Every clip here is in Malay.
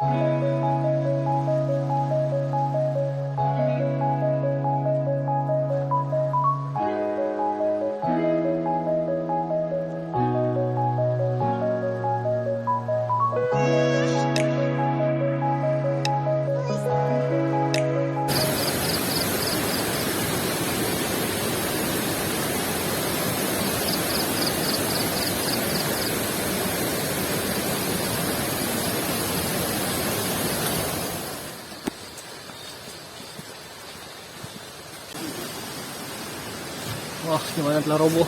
Música Wah, gimana telah roboh.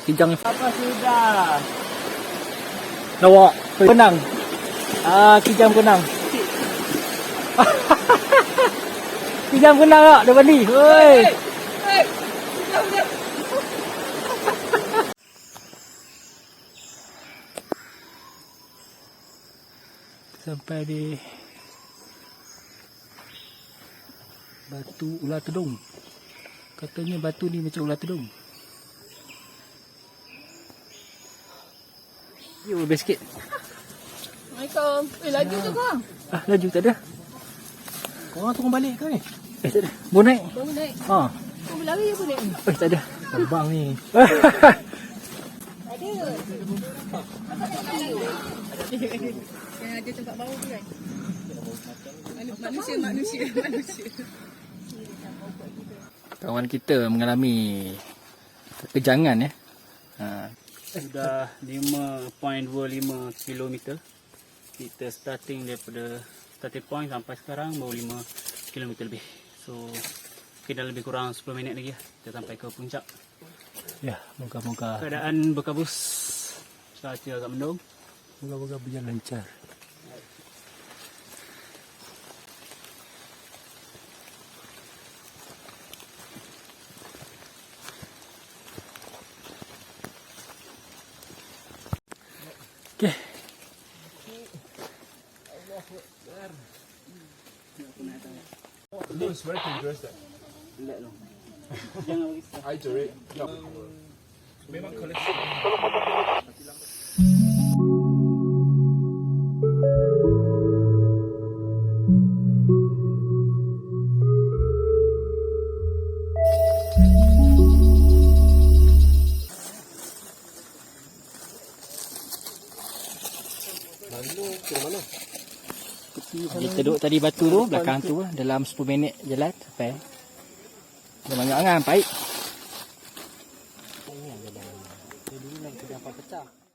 Dikejang Apa sudah? Lawak Kenang. Ah, kijam kenang. Kijam kenang tak? Depan ni Hoi Sampai di Batu ular tedung Katanya batu ni macam ular tedung Yo, lebih sikit Assalamualaikum. Eh, laju tu kau. Ah, laju tak ada. Korang tunggu balik ke ni? Eh, tak ada. Baru naik. Baru naik. Ha. Kau berlari apa ni? Eh, tak ada. Terbang ni. Ada. Tempat bau kan? Manu- Manusia, manusia, manusia. Kawan kita mengalami kejangan ya. Ha. Sudah 5.25 km Kita starting daripada starting point sampai sekarang baru 5 km lebih So kita lebih kurang 10 minit lagi lah Kita sampai ke puncak Ya, moga-moga Keadaan berkabus Cuaca agak mendung moga-moga berjalan lancar. Okey. It's very dangerous that. Jangan bagi I do it. No. Memang koleksi. Kita duduk tadi batu tu belakang tu dalam 10 minit jalan sampai. Ada banyak baik. Dia dulu nak kita dapat pecah.